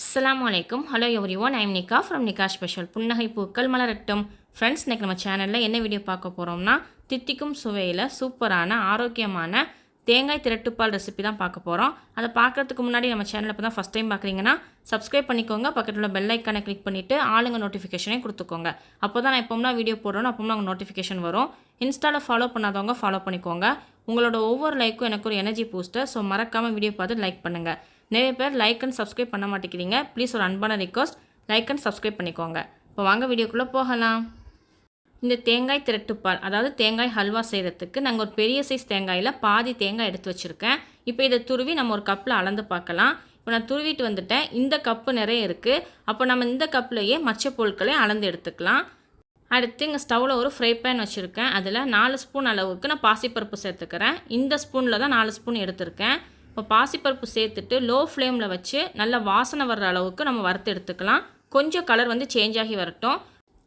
அஸ்லாம் வலைக்கும் hello everyone I'm Nikka from Nikka special புன்னகை பூக்கள் மலரட்டும் ஃப்ரெண்ட்ஸ் இன்றைக்கி நம்ம சேனலில் என்ன வீடியோ பார்க்க போகிறோம்னா தித்திக்கும் சுவையில் சூப்பரான ஆரோக்கியமான தேங்காய் திரட்டுப்பால் ரெசிபி தான் பார்க்க போகிறோம் அதை பார்க்குறதுக்கு முன்னாடி நம்ம சேனலில் இப்போ தான் ஃபஸ்ட் டைம் பார்க்குறீங்கன்னா சப்ஸ்கிரைப் பண்ணிக்கோங்க. பக்கத்தில் உள்ள பெல் ஐக்கானை கிளிக் பண்ணிவிட்டு ஆளுங்க நோட்டிஃபிகேஷனே கொடுத்துக்கோங்க. அப்போ தான் நான் எப்போம்னா வீடியோ போடுறோம் அப்போ நாங்கள் நோட்டிஃபிகேஷன் வரும். இன்ஸ்டாவில் ஃபாலோ பண்ணாதவங்க ஃபாலோ பண்ணிக்கோங்க. உங்களோட ஒவ்வொரு லைக்கும் எனக்கு ஒரு எனர்ஜி பூஸ்டர் ஸோ மறக்காமல் வீடியோ பார்த்து லைக் பண்ணுங்கள் நிறைய பேர் லைக் அண்ட் சப்ஸ்கிரைப் பண்ண மாட்டேங்கிறீங்க. ப்ளீஸ் ஒரு அன்பான ரிக்வஸ்ட் லைக் அண்ட் சப்ஸ்கிரைப் பண்ணிக்கோங்க. இப்போ வாங்க வீடியோக்குள்ளே போகலாம். இந்த தேங்காய் திரட்டுப்பால் அதாவது தேங்காய் ஹல்வா செய்கிறதுக்கு நாங்கள் ஒரு பெரிய சைஸ் தேங்காயில் பாதி தேங்காய் எடுத்து வச்சுருக்கேன். இப்போ இதை துருவி நம்ம ஒரு கப்பில் அளந்து பார்க்கலாம். இப்போ நான் துருவிட்டு வந்துட்டேன். இந்த கப்பு நிறைய இருக்குது அப்போ நம்ம இந்த கப்லேயே மச்ச பொருட்களை அளந்து எடுத்துக்கலாம். அடுத்து இங்கே ஸ்டவ்வில் ஒரு ஃப்ரை பேன் வச்சுருக்கேன். அதில் நாலு ஸ்பூன் அளவுக்கு நான் பாசிப்பருப்பு சேர்த்துக்கிறேன். இந்த ஸ்பூனில் தான் நாலு ஸ்பூன் எடுத்திருக்கேன். இப்போ பாசிப்பருப்பு சேர்த்துட்டு லோ ஃப்ளேமில் வச்சு நல்ல வாசனை வர்ற அளவுக்கு நம்ம வறுத்து எடுத்துக்கலாம். கொஞ்சம் கலர் வந்து சேஞ்ச் ஆகி வரட்டும்.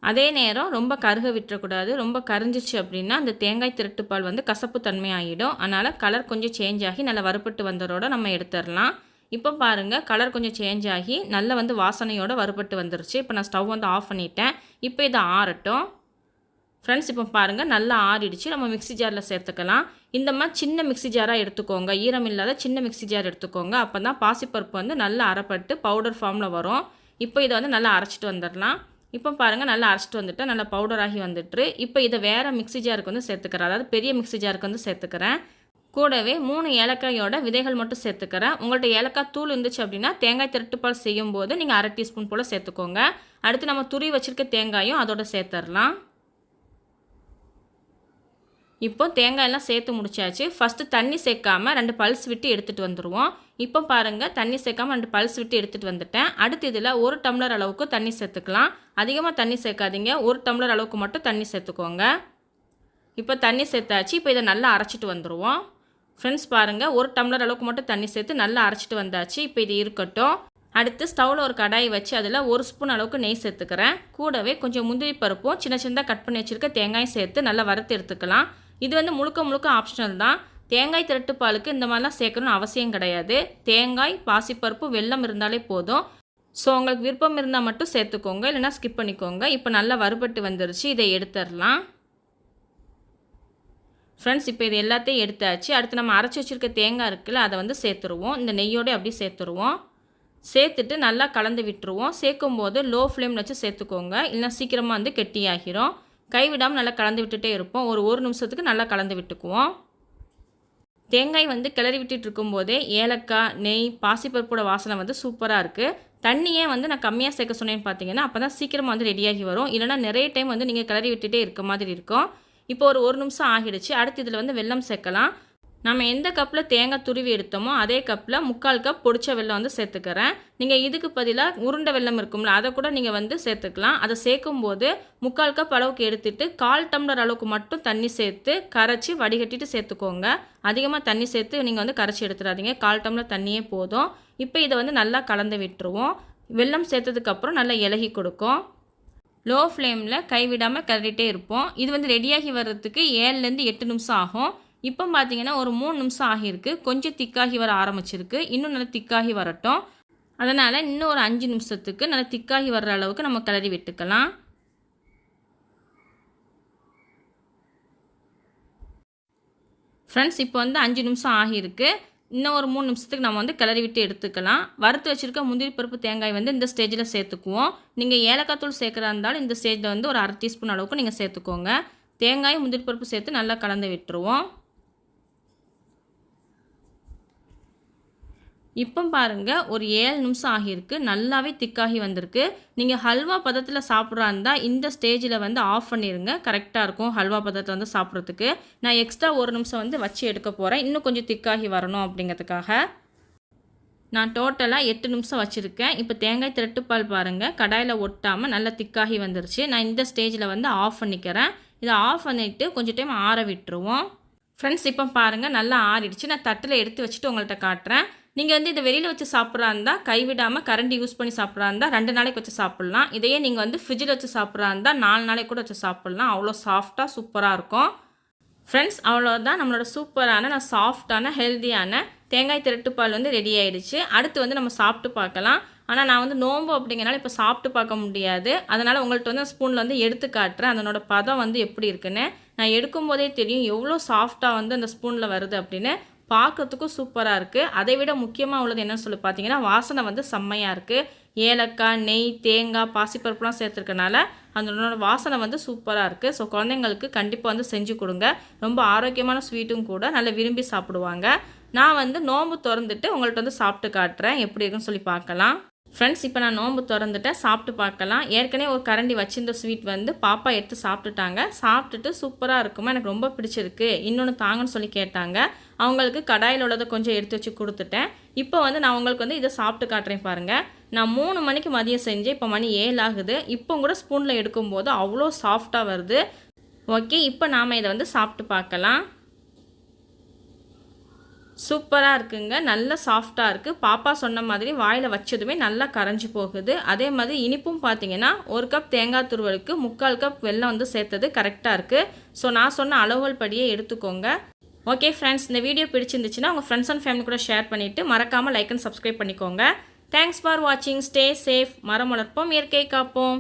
அதே நேரம் ரொம்ப கருக விட்டுறக்கூடாது. ரொம்ப கரிஞ்சிச்சு அப்படின்னா அந்த தேங்காய் திருட்டுப்பால் வந்து கசப்பு தன்மை ஆகிடும். அதனால் கலர் கொஞ்சம் சேஞ்ச் ஆகி நல்லா வறுபட்டு வந்ததோட நம்ம எடுத்துடலாம். இப்போ பாருங்கள் கலர் கொஞ்சம் சேஞ்ச் ஆகி நல்லா வந்து வாசனையோடு வறுபட்டு வந்துருச்சு. இப்போ நான் ஸ்டவ் வந்து ஆஃப் பண்ணிட்டேன். இப்போ இதை ஆறட்டும். ஃப்ரெண்ட்ஸ் இப்போ பாருங்கள் நல்லா ஆறிடுச்சு. நம்ம மிக்ஸி ஜாரில் சேர்த்துக்கலாம். இந்த மாதிரி சின்ன மிக்ஸி ஜாராக எடுத்துக்கோங்க. ஈரம் இல்லாத சின்ன மிக்ஸி ஜார் எடுத்துக்கோங்க. அப்போ தான் பாசிப்பருப்பு வந்து நல்லா அரைப்பட்டு பவுடர் ஃபார்மில் வரும். இப்போ இதை வந்து நல்லா அரைச்சிட்டு வந்துடலாம். இப்போ பாருங்கள் நல்லா அரைச்சிட்டு வந்துட்டு நல்லா பவுடராகி வந்துட்டு இப்போ இதை வேறு மிக்ஸி ஜாருக்கு வந்து சேர்த்துக்கிறேன். அதாவது பெரிய மிக்ஸி ஜாருக்கு வந்து சேர்த்துக்கிறேன். கூடவே மூணு ஏலக்காயோட விதைகள் மட்டும் சேர்த்துக்கிறேன். உங்கள்கிட்ட ஏலக்காய் தூள் இருந்துச்சு அப்படின்னா தேங்காய் திரட்டுப்பால் செய்யும் போது நீங்கள் அரை டீஸ்பூன் போல் சேர்த்துக்கோங்க. அடுத்து நம்ம துரி வச்சுருக்க தேங்காயும் அதோட சேர்த்துடலாம். இப்போ தேங்காயெல்லாம் சேர்த்து முடிச்சாச்சு. ஃபஸ்ட்டு தண்ணி சேர்க்காமல் ரெண்டு பல்ஸ் விட்டு எடுத்துகிட்டு வந்துடுவோம் இப்போ பாருங்கள் தண்ணி சேர்க்காம ரெண்டு பல்ஸ் விட்டு எடுத்துகிட்டு வந்துட்டேன். அடுத்து இதில் ஒரு டம்ளர் அளவுக்கு தண்ணி சேர்த்துக்கலாம். அதிகமாக தண்ணி சேர்க்காதீங்க. ஒரு டம்ளர் அளவுக்கு மட்டும் தண்ணி சேர்த்துக்கோங்க. இப்போ தண்ணி சேர்த்தாச்சு. இப்போ இதை நல்லா அரைச்சிட்டு வந்துடுவோம் ஃப்ரெண்ட்ஸ் பாருங்கள் ஒரு டம்ளர் அளவுக்கு மட்டும் தண்ணி சேர்த்து நல்லா அரைச்சிட்டு வந்தாச்சு. இப்போ இது இருக்கட்டும். அடுத்து ஸ்டவ்வில் ஒரு கடாய் வச்சு அதில் ஒரு ஸ்பூன் அளவுக்கு நெய் சேர்த்துக்கிறேன். கூடவே கொஞ்சம் முந்திரி பருப்பும் சின்ன சின்னதாக கட் பண்ணி வச்சுருக்க தேங்காயும் சேர்த்து நல்லா வறுத்து எடுத்துக்கலாம். இது வந்து முழுக்க முழுக்க ஆப்ஷனல் தான். தேங்காய் திரட்டு பாலுக்கு இந்த மாதிரிலாம் சேர்க்கணும்னு அவசியம் கிடையாது. தேங்காய் பாசிப்பருப்பு வெல்லம் இருந்தாலே போதும். ஸோ உங்களுக்கு விருப்பம் இருந்தால் மட்டும் சேர்த்துக்கோங்க. இல்லைனா ஸ்கிப் பண்ணிக்கோங்க. இப்போ நல்லா வறுபட்டு வந்துருச்சு. இதை எடுத்துடலாம். ஃப்ரெண்ட்ஸ் இப்போ இது எல்லாத்தையும் எடுத்தாச்சு. அடுத்து நம்ம அரைச்சி வச்சுருக்க தேங்காய் இருக்குல்ல அதை வந்து சேர்த்துருவோம். இந்த நெய்யோடு அப்படியே சேர்த்துருவோம். சேர்த்துட்டு நல்லா கலந்து விட்டுருவோம். சேர்க்கும் போது லோ ஃப்ளேமில் வச்சு சேர்த்துக்கோங்க. இல்லைனா சீக்கிரமாக வந்து கெட்டியாகிரும். கைவிடாமல் நல்லா கலந்து விட்டுட்டே இருப்போம். ஒரு ஒரு நிமிஷத்துக்கு நல்லா கலந்து விட்டுக்குவோம். தேங்காய் வந்து கிளறி விட்டுட்டு இருக்கும்போதே ஏலக்காய் நெய் பாசிப்பருப்போட வாசனை வந்து சூப்பராக இருக்குது தண்ணியே வந்து நான் கம்மியாக சேர்க்க சொன்னேன்னு பார்த்தீங்கன்னா அப்போ தான் சீக்கிரமாக வந்து ரெடியாகி வரும். இல்லைனா நிறைய டைம் வந்து நீங்கள் கிளறி விட்டுட்டே இருக்க மாதிரி இருக்கும். இப்போ ஒரு ஒரு நிமிஷம் ஆகிடுச்சு. அடுத்து இதில் வந்து வெல்லம் சேர்க்கலாம். நம்ம எந்த கப்பில் தேங்காய் துருவி எடுத்தோமோ அதே கப்பில் முக்கால் கப் பொடிச்ச வெல்லம் வந்து சேர்த்துக்கிறேன். நீங்கள் இதுக்கு பதிலாக உருண்டை வெல்லம் இருக்கும்ல அதை கூட நீங்கள் வந்து சேர்த்துக்கலாம். அதை சேர்க்கும் போது முக்கால் கப் அளவுக்கு எடுத்துட்டு கால் டம்ளர் அளவுக்கு மட்டும் தண்ணி சேர்த்து கரைச்சி வடிகட்டிட்டு சேர்த்துக்கோங்க. அதிகமாக தண்ணி சேர்த்து நீங்கள் வந்து கரைச்சி எடுத்துடாதீங்க. கால் டம்ளர் தண்ணியே போதும். இப்போ இதை வந்து நல்லா கலந்து விட்டுருவோம். வெல்லம் சேர்த்ததுக்கப்புறம் நல்லா இலகி கொடுக்கும். லோ ஃப்ளேமில் கைவிடாமல் கிளறிட்டே இருப்போம். இது வந்து ரெடியாகி வர்றதுக்கு ஏழுலேருந்து எட்டு நிமிஷம் ஆகும். இப்போ பார்த்தீங்கன்னா ஒரு மூணு நிமிஷம் ஆகியிருக்கு. கொஞ்சம் திக்காகி வர ஆரம்பிச்சிருக்கு. இன்னும் நல்லா திக்காகி வரட்டும். அதனால் இன்னும் ஒரு அஞ்சு நிமிஷத்துக்கு நல்லா திக்காகி வர்ற அளவுக்கு நம்ம கிளறி விட்டுக்கலாம். ஃப்ரெண்ட்ஸ் இப்போ வந்து அஞ்சு நிமிஷம் ஆகியிருக்கு. இன்னும் ஒரு மூணு நிமிஷத்துக்கு நம்ம வந்து கிளறி விட்டு எடுத்துக்கலாம். வறுத்து வச்சுருக்க முந்திரி பருப்பு தேங்காய் வந்து இந்த ஸ்டேஜில் சேர்த்துக்குவோம். நீங்கள் ஏலக்காய் தூள் சேர்க்குறா இருந்தாலும் இந்த ஸ்டேஜில் வந்து ஒரு அரை டீஸ்பூன் அளவுக்கு நீங்கள் சேர்த்துக்கோங்க. தேங்காயும் முந்திரி பருப்பு சேர்த்து நல்லா கலந்து விட்டுருவோம். இப்போ பாருங்கள் ஒரு ஏழு நிமிஷம் ஆகியிருக்கு. நல்லாவே திக்காகி வந்திருக்கு. நீங்கள் ஹல்வா பதத்தில் சாப்பிட்றா இருந்தால் இந்த ஸ்டேஜில் வந்து ஆஃப் பண்ணிடுங்க கரெக்டாக இருக்கும் ஹல்வா பதத்தை வந்து சாப்பிட்றதுக்கு. நான் எக்ஸ்ட்ரா ஒரு நிமிஷம் வந்து வச்சு எடுக்க போகிறேன் இன்னும் கொஞ்சம் திக்காகி வரணும் அப்படிங்கிறதுக்காக. நான் டோட்டலாக எட்டு நிமிஷம் வச்சுருக்கேன். இப்போ தேங்காய் திரட்டுப்பால் பாருங்கள் கடாயில் ஒட்டாமல் நல்லா திக்காகி வந்துருச்சு. நான் இந்த ஸ்டேஜில் வந்து ஆஃப் பண்ணிக்கிறேன். இதை ஆஃப் பண்ணிவிட்டு கொஞ்சம் டைம் ஆற விட்டுருவோம். ஃப்ரெண்ட்ஸ் இப்போ பாருங்கள் நல்லா ஆறிடுச்சு. நான் தட்டில் எடுத்து வச்சுட்டு உங்கள்கிட்ட காட்டுறேன். நீங்கள் வந்து இதை வெளியில் வச்சு சாப்பிட்றா இருந்தால் கைவிடாமல் கரண்டி யூஸ் பண்ணி சாப்பிட்றா இருந்தால் ரெண்டு நாளைக்கு வச்சு சாப்பிட்லாம். இதையே நீங்கள் வந்து ஃப்ரிட்ஜில் வச்சு சாப்பிட்றா இருந்தால் நாலு நாளைக்கு கூட வச்சு சாப்பிட்லாம். அவ்வளோ சாஃப்டாக சூப்பராக இருக்கும். ஃப்ரெண்ட்ஸ் அவ்வளோதான் நம்மளோட சூப்பரான நான் சாஃப்டான ஹெல்த்தியான தேங்காய் திரட்டுப்பால் வந்து ரெடி ஆகிடுச்சு அடுத்து வந்து நம்ம சாப்பிட்டு பார்க்கலாம். ஆனால் நான் வந்து நோம்பு அப்படிங்கிறனால இப்போ சாப்பிட்டு பார்க்க முடியாது. அதனால் உங்கள்கிட்ட வந்து ஸ்பூனில் வந்து எடுத்து காட்டுறேன். அதனோட பதம் வந்து எப்படி இருக்குன்னு. நான் எடுக்கும்போதே தெரியும் எவ்வளோ சாஃப்டாக வந்து அந்த ஸ்பூனில் வருது அப்படின்னு. பார்க்கறதுக்கும் சூப்பராக இருக்குது அதை விட முக்கியமாக உள்ளது என்னன்னு சொல்லி பார்த்தீங்கன்னா வாசனை வந்து செம்மையாக இருக்குது ஏலக்காய் நெய் தேங்காய் பாசிப்பருப்புலாம் சேர்த்துருக்கனால அதனோட வாசனை வந்து சூப்பராக இருக்குது ஸோ குழந்தைங்களுக்கு கண்டிப்பாக வந்து செஞ்சு கொடுங்க. ரொம்ப ஆரோக்கியமான ஸ்வீட்டும் கூட நல்லா விரும்பி சாப்பிடுவாங்க. நான் வந்து நோம்பு திறந்துட்டு உங்கள்கிட்ட வந்து சாப்பிட்டு காட்டுறேன். எப்படி இருக்குன்னு சொல்லி பார்க்கலாம். ஃப்ரெண்ட்ஸ் இப்போ நான் நோம்பு திறந்துட்டேன் சாப்பிட்டு பார்க்கலாம். ஏற்கனவே ஒரு கரண்டி வச்சிருந்த ஸ்வீட் வந்து பாப்பா எடுத்து சாப்பிட்டுட்டாங்க. சாப்பிட்டுட்டு சூப்பராக இருக்குமா? எனக்கு ரொம்ப பிடிச்சிருக்கு. இன்னொன்று தாங்கன்னு சொல்லி கேட்டாங்க. அவங்களுக்கு கடாயில் உள்ளதை கொஞ்சம் எடுத்து வச்சு கொடுத்துட்டேன். இப்போ வந்து நான் உங்களுக்கு வந்து இதை சாப்பிட்டு காட்டுறேன் பாருங்கள் நான் மூணு மணிக்கு மதியம் செஞ்சேன். இப்போ மணி ஏழு ஆகுது இப்போ கூட ஸ்பூனில் எடுக்கும்போது அவ்வளோ சாஃப்டாக வருது. ஓகே இப்போ நாம் இதை வந்து சாப்பிட்டு பார்க்கலாம். சூப்பராக இருக்குங்க. நல்ல சாஃப்டாக இருக்குது பாப்பா சொன்ன மாதிரி வாயில் வச்சதுமே நல்லா கரைஞ்சி போகுது. அதே மாதிரி இனிப்பும் பார்த்தீங்கன்னா ஒரு கப் தேங்காய் துருவலுக்கு முக்கால் கப் வெள்ளம் வந்து சேர்த்தது கரெக்டாக இருக்குது ஸோ நான் சொன்ன அளவுகள் படியே எடுத்துக்கோங்க. ஓகே ஃப்ரெண்ட்ஸ் இந்த வீடியோ பிடிச்சிருந்துச்சுன்னா உங்கள் ஃப்ரெண்ட்ஸ் அண்ட் ஃபேமிலி கூட ஷேர் பண்ணிவிட்டு மறக்காமல் லைக் அண்ட் சப்ஸ்கிரைப் பண்ணிக்கோங்க. தேங்க்ஸ் ஃபார் வாட்சிங் ஸ்டே சேஃப் மரம் வளர்ப்போம். இயற்கை காப்போம்.